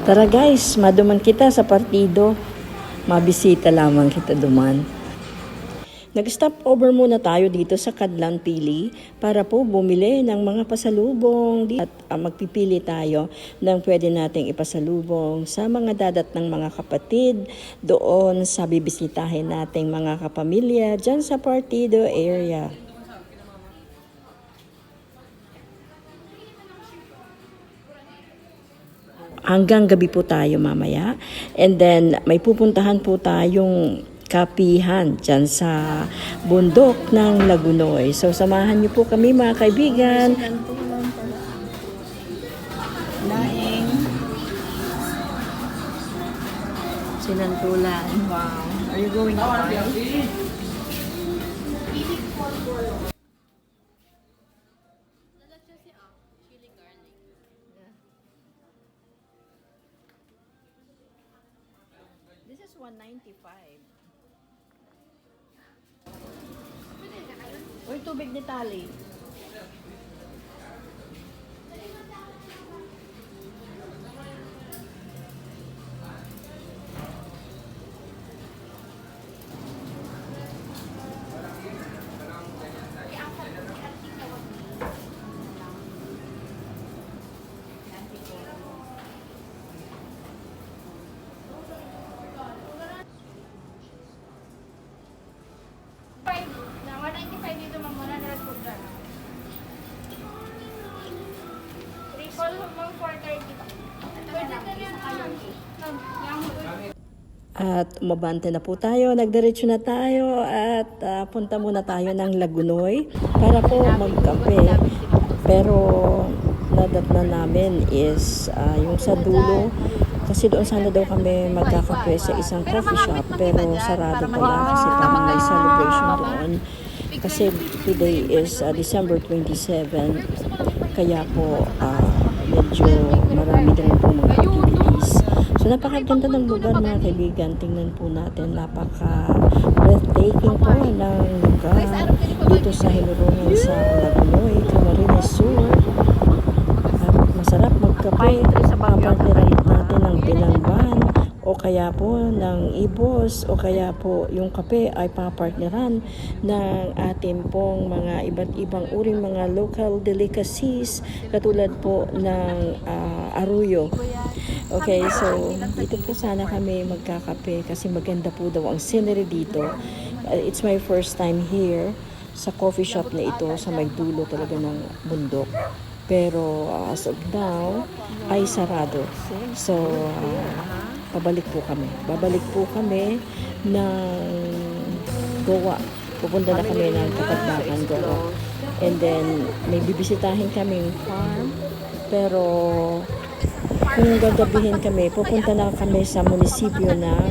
Tara guys, maduman kita sa partido. Mabisita lamang kita duman. Nag-stop over muna tayo dito sa Kadlan Pili para po bumili ng mga pasalubong at ah, magpipili tayo ng pwede nating ipasalubong sa mga dadat ng mga kapatid doon sa bibisitahin nating mga kapamilya dyan sa Partido area. hanggang gabi po tayo mamaya. And then, may pupuntahan po tayong kapihan dyan sa bundok ng Lagunoy. So, samahan niyo po kami mga kaibigan. Laing. Sinantulan. Wow. Are you going to party? 95. Uy, tubig ni Tali. At umabante na po tayo, nagdiretso na tayo at ah, punta muna tayo ng Lagunoy para po magkape. Pero nadatna namin is ah, yung sa dulo kasi doon sana daw kami magkakape sa isang coffee shop pero sarado pala kasi parang may celebration doon. Kasi today is ah, December 27 kaya po ah, medyo marami din po mga napakaganda ng lugar mga kaibigan. Tingnan po natin. Napaka breathtaking po ng lugar dito sa Hilurungan sa Lagunoy, Camarines Sur. At masarap magkape. Binangban o kaya po ng ibos o kaya po yung kape ay papartneran ng ating pong mga iba't ibang uring mga local delicacies katulad po ng ah, aruyo. Okay, so dito po sana kami magkakape kasi maganda po daw ang scenery dito. Uh, it's my first time here sa coffee shop na ito sa may dulo talaga ng bundok. Pero uh, as of now ay sarado. So, uh, pabalik po kami. Babalik po kami ng Goa. Pupunta na kami ng Kapagbakan, Goa. And then, may bibisitahin kaming farm. Pero, kung gagabihin kami, pupunta na kami sa munisipyo ng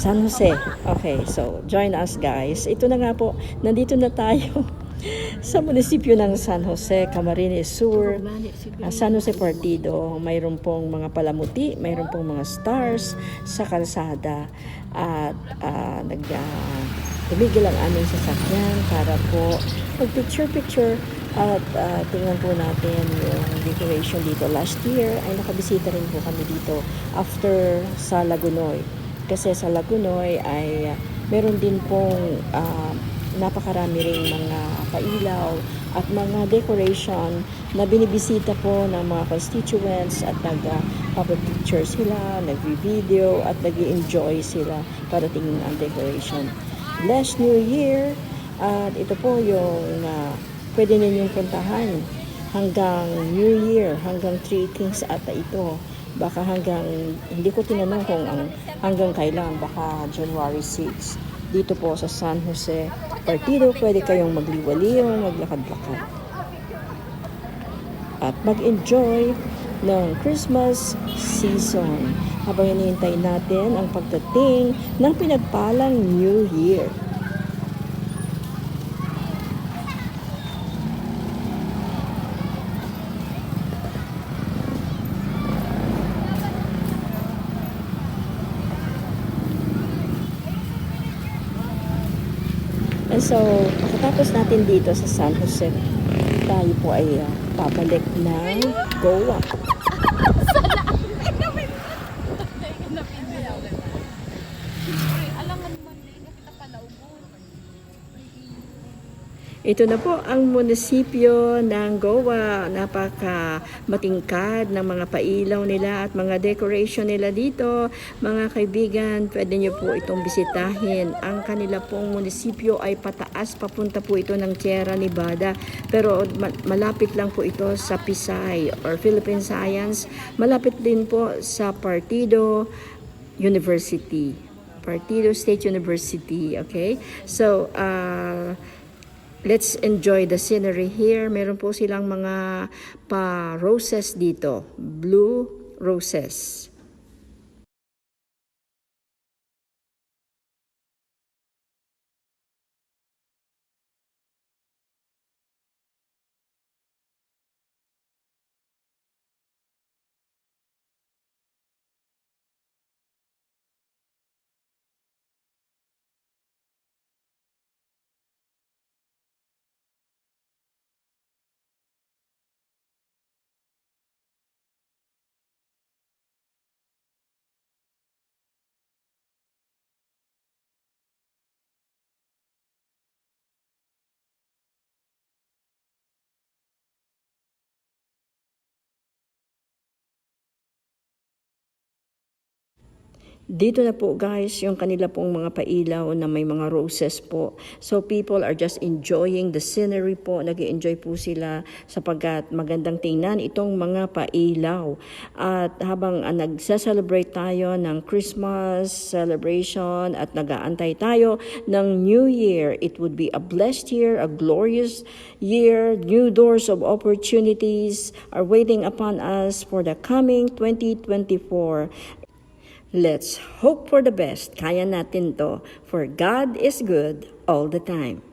San Jose. Okay, so join us guys. Ito na nga po, nandito na tayo sa munisipyo ng San Jose, Camarines Sur, ah, San Jose Partido. Mayroon pong mga palamuti, mayroon pong mga stars sa kalsada at ah, nag ah, tumigil ang aming sasakyan para po mag-picture-picture at ah, tingnan po natin yung decoration dito. Last year ay nakabisita rin po kami dito after sa Lagunoy. Kasi sa Lagunoy ay ah, meron din pong ah, napakarami ring mga pailaw at mga decoration na binibisita po ng mga constituents at nag-picture sila, nag-video at nag enjoy sila para tingin ang decoration. Blessed New Year! At ito po yung ah, pwede ninyong puntahan hanggang New Year, hanggang Three Kings ata ito. Baka hanggang, hindi ko tinanong kung ang, hanggang kailan, baka January 6. Dito po sa San Jose Partido, pwede kayong magliwaliw, maglakad-lakad. At mag-enjoy ng Christmas season habang hinihintay natin ang pagdating ng pinagpalang New Year. So, pagkatapos natin dito sa San Jose, tayo po ay ah, pabalik ng Goa. Ito na po ang munisipyo ng Goa. Napaka matingkad ng mga pailaw nila at mga decoration nila dito. Mga kaibigan, pwede nyo po itong bisitahin. Ang kanila pong munisipyo ay pataas. Papunta po ito ng Sierra Nevada. Pero ma- malapit lang po ito sa Pisay or Philippine Science. Malapit din po sa Partido University. Partido State University, okay? So, uh, let's enjoy the scenery here. Meron po silang mga pa-roses dito. Blue roses. Dito na po guys yung kanila pong mga pailaw na may mga roses po. So people are just enjoying the scenery po. nag enjoy po sila sapagkat magandang tingnan itong mga pailaw. At habang uh, nagsa-celebrate tayo ng Christmas celebration at nag-aantay tayo ng New Year, it would be a blessed year, a glorious year. New doors of opportunities are waiting upon us for the coming 2024. Let's hope for the best. Kaya natin to. For God is good all the time.